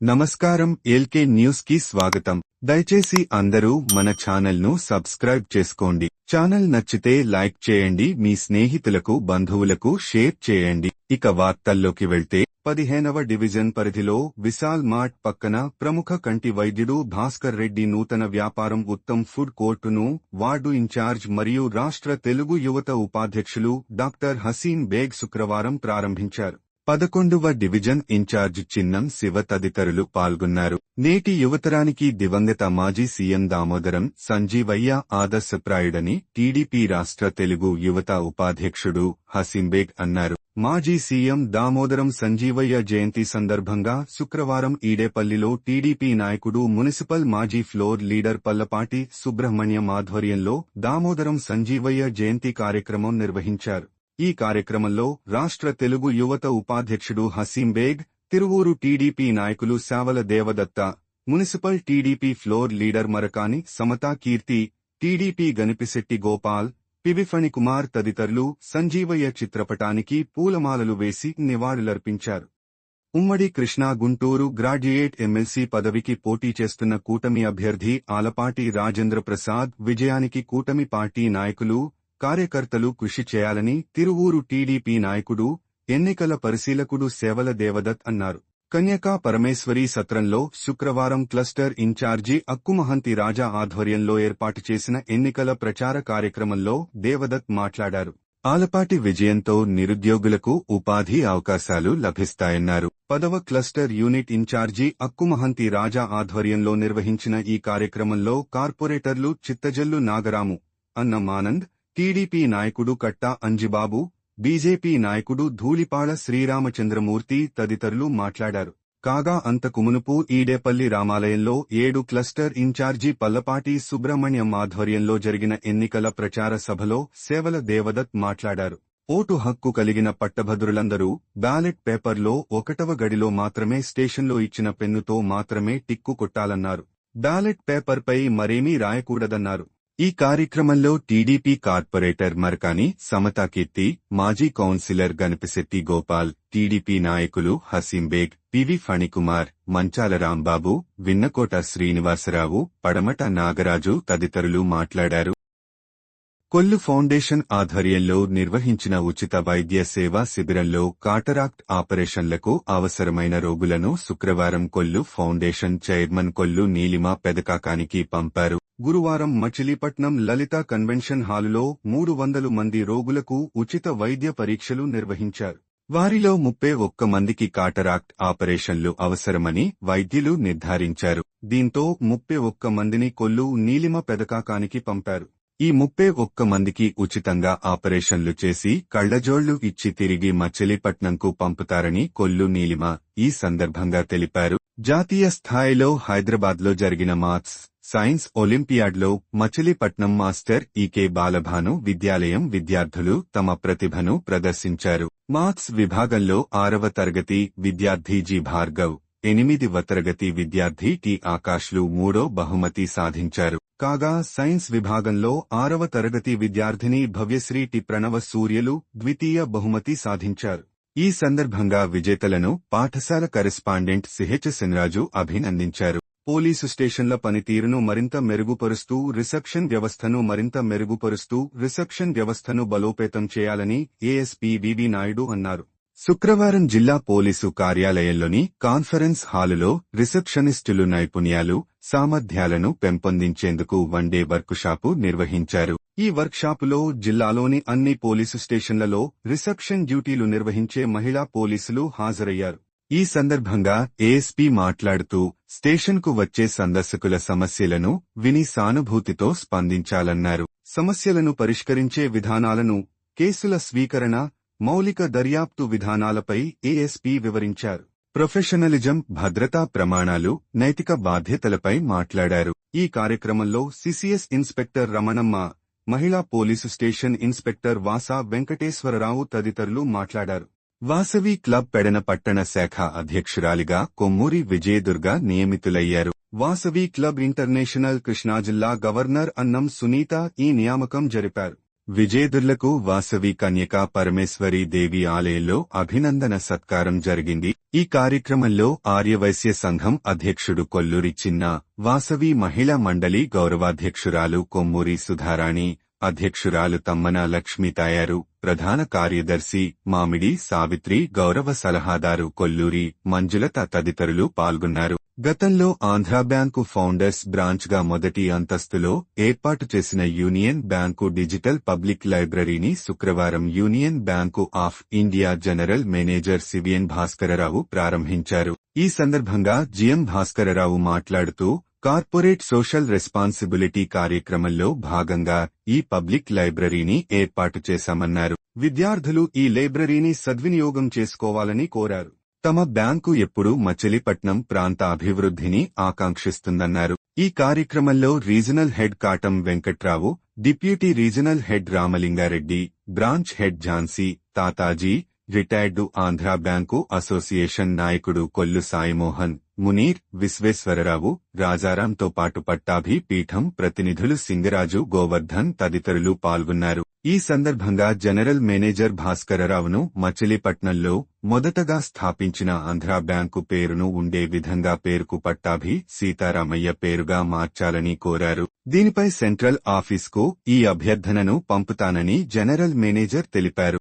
నమస్కారం ఎల్కే న్యూస్కి స్వాగతం. దయచేసి అందరూ మన ఛానల్ను సబ్స్క్రైబ్ చేసుకోండి. ఛానల్ నచ్చితే లైక్ చేయండి మీ స్నేహితులకు బంధువులకు షేర్ చేయండి. ఇక వార్తల్లోకి వెళ్తే పదిహేనవ డివిజన్ పరిధిలో విశాల్ మార్ట్ పక్కన ప్రముఖ కంటి వైద్యుడు భాస్కర్ రెడ్డి నూతన వ్యాపారం ఉత్తమ్ ఫుడ్ కోర్టును వార్డు ఇన్ఛార్జ్ మరియు రాష్ట్ర తెలుగు యువత ఉపాధ్యక్షులు డాక్టర్ హసీన్ బేగ్ శుక్రవారం ప్రారంభించారు. పదకొండవ డివిజన్ ఇన్ఛార్జ్ చిన్నం శివ తదితరులు పాల్గొన్నారు. నేటి యువతరానికి దివంగత మాజీ సీఎం దామోదరం సంజీవయ్య ఆదర్శప్రాయుడని టీడీపీ రాష్ట్ర తెలుగు యువత ఉపాధ్యక్షుడు హసీంబేగ్ అన్నారు. మాజీ సీఎం దామోదరం సంజీవయ్య జయంతి సందర్భంగా శుక్రవారం ఈడేపల్లిలో టీడీపీ నాయకుడు మున్సిపల్ మాజీ ఫ్లోర్ లీడర్ పల్లపాటి సుబ్రహ్మణ్యం ఆధ్వర్యంలో దామోదరం సంజీవయ్య జయంతి కార్యక్రమం నిర్వహించారు. ఈ కార్యక్రమంలో రాష్ట్ర తెలుగు యువత ఉపాధ్యక్షుడు హసీం బేగ్ తిరువూరు టీడీపీ నాయకులు Savala Devadatta municipal TDP floor leader Marakani సమతా కీర్తి టీడీపీ గనిపిశెట్టి గోపాల్ పివిఫణి కుమార్ తదితరులు సంజీవయ్య చిత్రపటానికి పూలమాలలు వేసి నివాళులర్పించారు. ఉమ్మడి కృష్ణా గుంటూరు గ్రాడ్యుయేట్ ఎమ్మెల్సీ పదవికి పోటీ చేస్తున్న కూటమి అభ్యర్థి ఆలపాటి రాజేంద్ర ప్రసాద్ విజయానికి కూటమి పార్టీ నాయకులు కార్యకర్తలు కృషి చేయాలని తిరువూరు టీడీపీ నాయకుడు ఎన్నికల పరిశీలకుడు సేవల దేవదత్ అన్నారు. కన్యకా పరమేశ్వరి సత్రంలో శుక్రవారం క్లస్టర్ ఇన్ఛార్జి అక్కుమహంతి రాజా ఆధ్వర్యంలో ఏర్పాటు చేసిన ఎన్నికల ప్రచార కార్యక్రమంలో దేవదత్ మాట్లాడారు. ఆలపాటి విజయంతో నిరుద్యోగులకు ఉపాధి అవకాశాలు లభిస్తాయన్నారు. పదవ cluster unit incharge Akkumahanti Raja ఆధ్వర్యంలో నిర్వహించిన ఈ కార్యక్రమంలో కార్పొరేటర్లు చిత్తజల్లు నాగరాము అన్న మానంద్ టీడీపీ నాయకుడు కట్టా అంజిబాబు బీజేపీ నాయకుడు ధూళిపాళ శ్రీరామచంద్రమూర్తి తదితరులు మాట్లాడారు. కాగా అంతకు మునుపు ఈడేపల్లి రామాలయంలో ఏడు క్లస్టర్ ఇన్ఛార్జి పల్లపాటి సుబ్రహ్మణ్యం ఆధ్వర్యంలో జరిగిన ఎన్నికల ప్రచార సభలో సేవల దేవదత్ మాట్లాడారు. ఓటు హక్కు కలిగిన పట్టభద్రులందరూ బ్యాలెట్ పేపర్లో ఒకటవ గడిలో మాత్రమే స్టేషన్లో ఇచ్చిన పెన్నుతో మాత్రమే టిక్కు కొట్టాలన్నారు. బ్యాలెట్ పేపర్పై మరేమీ రాయకూడదన్నారు. ఈ కార్యక్రమంలో టీడీపీ కార్పొరేటర్ మరకాని సమతాకీర్తి మాజీ కౌన్సిలర్ గణపశెట్టి గోపాల్ టీడీపీ నాయకులు హసీంబేగ్ పివి ఫణికుమార్ మంచాల రాంబాబు విన్నకోట శ్రీనివాసరావు పడమట నాగరాజు తదితరులు మాట్లాడారు. కొల్లు ఫౌండేషన్ ఆధ్వర్యంలో నిర్వహించిన ఉచిత వైద్య సేవా శిబిరంలో కాటరాక్ట్ ఆపరేషన్లకు అవసరమైన రోగులను శుక్రవారం కొల్లు ఫౌండేషన్ చైర్మన్ కొల్లు నీలిమ పెదకాకానికి పంపారు. గురువారం మచిలీపట్నం లలిత కన్వెన్షన్ హాలులో మూడు వందలు మంది రోగులకు ఉచిత వైద్య పరీక్షలు నిర్వహించారు. వారిలో ముప్పై ఒక్క మందికి కాటరాక్ట్ ఆపరేషన్లు అవసరమని వైద్యులు నిర్ధారించారు. దీంతో ముప్పై ఒక్క మందిని కొల్లు నీలిమ పెదకాకానికి పంపారు. ఈ ముప్పై ఒక్క మందికి ఉచితంగా ఆపరేషన్లు చేసి కళ్ళజోళ్ళు ఇచ్చి తిరిగి మచిలీపట్నంకు పంపుతారని కొల్లు నీలిమ ఈ సందర్భంగా తెలిపారు. జాతీయ స్థాయిలో హైదరాబాద్లో జరిగిన మార్క్స్ సైన్స్ ఒలింపియాడ్లో మచిలీపట్నం మాస్టర్ ఈకే బాలభాను విద్యాలయం విద్యార్థులు తమ ప్రతిభను ప్రదర్శించారు. మార్క్స్ విభాగంలో ఆరవ తరగతి విద్యార్థి జి భార్గవ్ ఎనిమిదివ తరగతి విద్యార్థి టి ఆకాష్లు మూడో బహుమతి సాధించారు. కాగా సైన్స్ విభాగంలో ఆరవ తరగతి విద్యార్థిని భవ్యశ్రీ టి ప్రణవ సూర్యలు ద్వితీయ బహుమతి సాధించారు. ఈ సందర్భంగా విజేతలను పాఠశాల కరెస్పాండెంట్ సిహెచ్ సిన్రాజు అభినందించారు. పోలీసు స్టేషన్ల పనితీరును మరింత మెరుగుపరుస్తూ రిసెప్షన్ వ్యవస్థను మరింత మెరుగుపరుస్తూ రిసెప్షన్ వ్యవస్థను బలోపేతం చేయాలని ఏఎస్పీ వివి నాయుడు అన్నారు. శుక్రవారం జిల్లా పోలీసు కార్యాలయంలోని కాన్ఫరెన్స్ హాలులో రిసెప్షనిస్టులు నైపుణ్యాలు సామర్థ్యాలను పెంపొందించేందుకు వన్డే వర్క్షాపు నిర్వహించారు. ఈ వర్క్షాపులో జిల్లాలోని అన్ని పోలీసు స్టేషన్లలో రిసెప్షన్ డ్యూటీలు నిర్వహించే మహిళా పోలీసులు హాజరయ్యారు. ఈ సందర్భంగా ఏఎస్పీ మాట్లాడుతూ స్టేషన్కు వచ్చే సందర్శకుల సమస్యలను విని సానుభూతితో స్పందించాలన్నారు. సమస్యలను పరిష్కరించే విధానాలను కేసుల స్వీకరణ మౌలిక దర్యాప్తు విధానాలపై ఏఎస్పీ వివరించారు. ప్రొఫెషనలిజం భద్రతా ప్రమాణాలు నైతిక బాధ్యతలపై మాట్లాడారు. ఈ కార్యక్రమంలో సిసిఎస్ ఇన్స్పెక్టర్ రమణమ్మ మహిళా police station inspector Vasa Venkateswara Rao తదితరులు మాట్లాడారు. వాసవి క్లబ్ పెడన పట్టణ శాఖ అధ్యక్షురాలిగా కొమ్మూరి విజయదుర్గ నియమితులయ్యారు. వాసవి క్లబ్ ఇంటర్నేషనల్ కృష్ణా జిల్లా గవర్నర్ అన్నం సునీత ఈ నియామకం జరిపారు. విజేదుర్లకు వాసవి కన్యకా పరమేశ్వరి దేవి ఆలయంలో అభినందన సత్కారం జరిగింది. ఈ కార్యక్రమంలో ఆర్యవైశ్య సంఘం అధ్యక్షుడు కొల్లూరి చిన్న వాసవి మహిళా మండలి గౌరవాధ్యక్షురాలు కొమ్మూరి సుధారాణి అధ్యక్షురాలు తమ్మన లక్ష్మి తయారు ప్రధాన కార్యదర్శి మామిడి సావిత్రి గౌరవ సలహాదారు కొల్లూరి మంజులత తదితరులు పాల్గొన్నారు. గతంలో ఆంధ్రా బ్యాంకు ఫౌండర్స్ బ్రాంచ్గా మొదటి అంతస్తులో ఏర్పాటు చేసిన యూనియన్ బ్యాంకు డిజిటల్ పబ్లిక్ లైబ్రరీని శుక్రవారం Union Bank of India general manager CVN Bhaskararao ప్రారంభించారు. ఈ సందర్భంగా జిఎం భాస్కరరావు మాట్లాడుతూ కార్పొరేట్ సోషల్ రెస్పాన్సిబిలిటీ కార్యక్రమంలో భాగంగా ఈ పబ్లిక్ లైబ్రరీని ఏర్పాటు చేశామన్నారు. విద్యార్థులు ఈ లైబ్రరీని సద్వినియోగం చేసుకోవాలని కోరారు. తమ బ్యాంకు ఎప్పుడూ మచిలీపట్నం ప్రాంత అభివృద్ధిని ఆకాంక్షిస్తుందన్నారు. ఈ కార్యక్రమంలో regional head Katam Venkatrao deputy regional head Ramalinga Reddy branch head Jhansi Tataji retired Andhra bank association నాయకుడు కొల్లు సాయిమోహన్ మునీర్ విశ్వేశ్వరరావు రాజారాంతో పాటు పట్టాభి పీఠం ప్రతినిధులు సింగరాజు గోవర్ధన్ తదితరులు పాల్గొన్నారు. ఈ సందర్భంగా జనరల్ మేనేజర్ భాస్కరరావును మచిలీపట్నంలో మొదటగా స్థాపించిన ఆంధ్రా బ్యాంకు పేరును ఉండే విధంగా పేరుకు పట్టాభి సీతారామయ్య పేరుగా మార్చాలని కోరారు. దీనిపై సెంట్రల్ ఆఫీస్కు ఈ అభ్యర్థనను పంపుతానని జనరల్ మేనేజర్ తెలిపారు.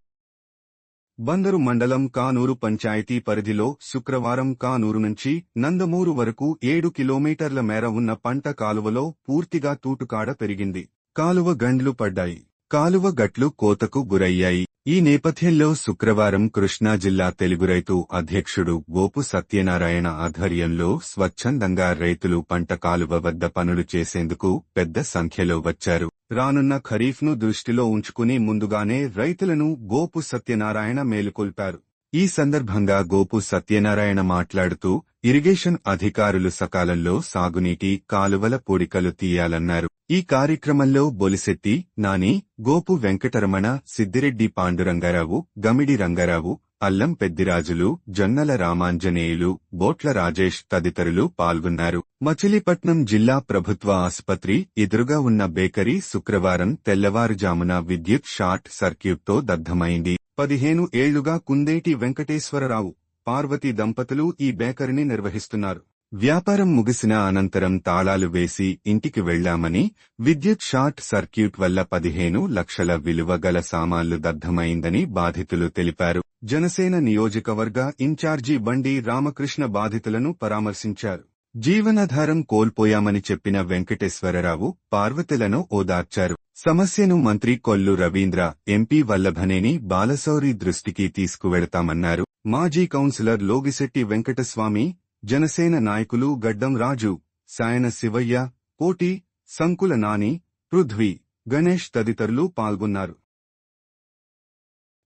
బందరు మండలం కానూరు పంచాయతీ పరిధిలో శుక్రవారం కానూరు నుంచి నందమూరు వరకు ఏడు కిలోమీటర్ల మేర ఉన్న పంట కాలువలో పూర్తిగా తూటుకాడ పెరిగింది. కాలువ గండ్లు పడ్డాయి. కాలువ గట్లు కోతకు గురయ్యాయి. ఈ నేపథ్యంలో శుక్రవారం కృష్ణా జిల్లా తెలుగు రైతు అధ్యక్షుడు గోపు సత్యనారాయణ ఆధ్వర్యంలో స్వచ్ఛందంగా రైతులు పంట కాలువ వద్ద పనులు చేసేందుకు పెద్ద సంఖ్యలో వచ్చారు. రానున్న ఖరీఫ్ను దృష్టిలో ఉంచుకుని ముందుగానే రైతులను గోపు సత్యనారాయణ మేలుకొల్పారు. ఈ సందర్భంగా గోపు సత్యనారాయణ మాట్లాడుతూ ఇరిగేషన్ అధికారులు సకాలంలో సాగునీటి కాలువల పూడికలు తీయాలన్నారు. ఈ కార్యక్రమంలో బొలిశెట్టి నాని గోపు వెంకటరమణ సిద్దిరెడ్డి పాండురంగారావు గమిడి రంగారావు అల్లం పెద్దిరాజులు జొన్నల రామాంజనేయులు బోట్ల రాజేష్ తదితరులు పాల్గొన్నారు. మచిలీపట్నం జిల్లా ప్రభుత్వ ఆసుపత్రి ఎదురుగా ఉన్న బేకరీ శుక్రవారం తెల్లవారుజామున విద్యుత్ షార్ట్ సర్క్యూట్తో దగ్ధమైంది. పదిహేను ఏళ్ళుగా కుందేటి వెంకటేశ్వరరావు పార్వతి దంపతులు ఈ బేకరీని నిర్వహిస్తున్నారు. వ్యాపారం ముగిసిన అనంతరం తాళాలు వేసి ఇంటికి వెళ్ళామని విద్యుత్ షార్ట్ సర్క్యూట్ వల్ల పదిహేను లక్షల విలువ గల సామాన్లు దగ్ధమైందని బాధితులు తెలిపారు. జనసేన నియోజకవర్గ ఇన్ఛార్జి బండి రామకృష్ణ బాధితులను పరామర్శించారు. జీవనాధారం కోల్పోయామని చెప్పిన వెంకటేశ్వరరావు పార్వతులను ఓదార్చారు. సమస్యను మంత్రి కొల్లు రవీంద్ర ఎంపీ వల్లభనేని బాలసౌరి దృష్టికి తీసుకువెడతామన్నారు. మాజీ కౌన్సిలర్ లోగిశెట్టి వెంకటస్వామి జనసేన నాయకులు గడ్డం రాజు సాయన శివయ్య కోటి సంకుల నాని పృథ్వీ గణేష్ తదితరులు పాల్గొన్నారు.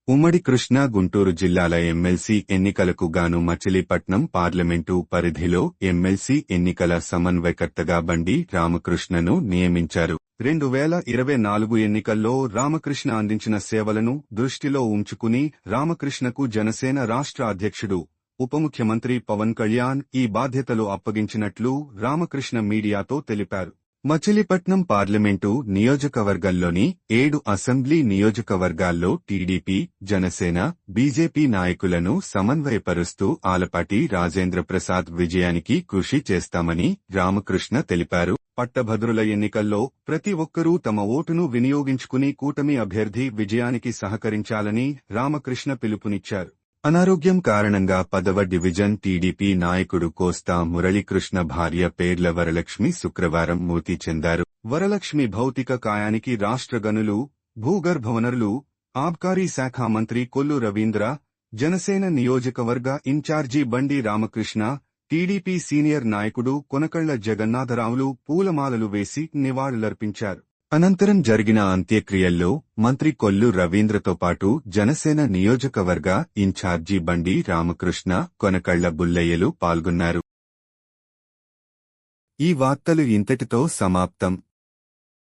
ఉమ్మడి కృష్ణా గుంటూరు జిల్లాల ఎమ్మెల్సీ ఎన్నికలకు గాను మచిలీపట్నం పార్లమెంటు పరిధిలో ఎమ్మెల్సీ ఎన్నికల సమన్వయకర్తగా బండి రామకృష్ణను నియమించారు. రెండు వేల ఇరవై నాలుగు ఎన్నికల్లో రామకృష్ణ అందించిన సేవలను దృష్టిలో ఉంచుకుని రామకృష్ణకు జనసేన రాష్ట్ర అధ్యక్షుడు ఉప ముఖ్యమంత్రి పవన్ కళ్యాణ్ ఈ బాధ్యతలు అప్పగించినట్లు రామకృష్ణ మీడియాతో తెలిపారు. మచిలీపట్నం పార్లమెంటు నియోజకవర్గంలోని ఏడు అసెంబ్లీ నియోజకవర్గాల్లో టీడీపీ జనసేన బీజేపీ నాయకులను సమన్వయపరుస్తూ ఆలపాటి రాజేంద్ర ప్రసాద్ విజయానికి కృషి చేస్తామని రామకృష్ణ తెలిపారు. పట్టభద్రుల ఎన్నికల్లో ప్రతి ఒక్కరూ తమ ఓటును వినియోగించుకుని కూటమి అభ్యర్థి విజయానికి సహకరించాలని రామకృష్ణ పిలుపునిచ్చారు. అనారోగ్యం కారణంగా పదవ డివిజన్ టీడీపీ నాయకుడు కోస్తా మురళీకృష్ణ భార్య పేర్ల వరలక్ష్మి శుక్రవారం మృతి చెందారు. వరలక్ష్మి భౌతిక కాయానికి రాష్ట్ర గనులు భూగర్భ వనరులు ఆబ్కారీ శాఖ మంత్రి కొల్లు రవీంద్ర జనసేన నియోజకవర్గ ఇన్ఛార్జి బండి రామకృష్ణ టీడీపీ సీనియర్ నాయకుడు కొనకళ్ళ జగన్నాథరావులు పూలమాలలు వేసి నివాళులర్పించారు. అనంతరం జరిగిన అంత్యక్రియల్లో మంత్రి కొల్లు రవీంద్రతో పాటు జనసేన నియోజకవర్గ ఇన్ఛార్జి బండి రామకృష్ణ కొనకళ్ళ బుల్లయ్యలు పాల్గొన్నారు. ఈ వార్తలు ఇంతటితో సమాప్తం.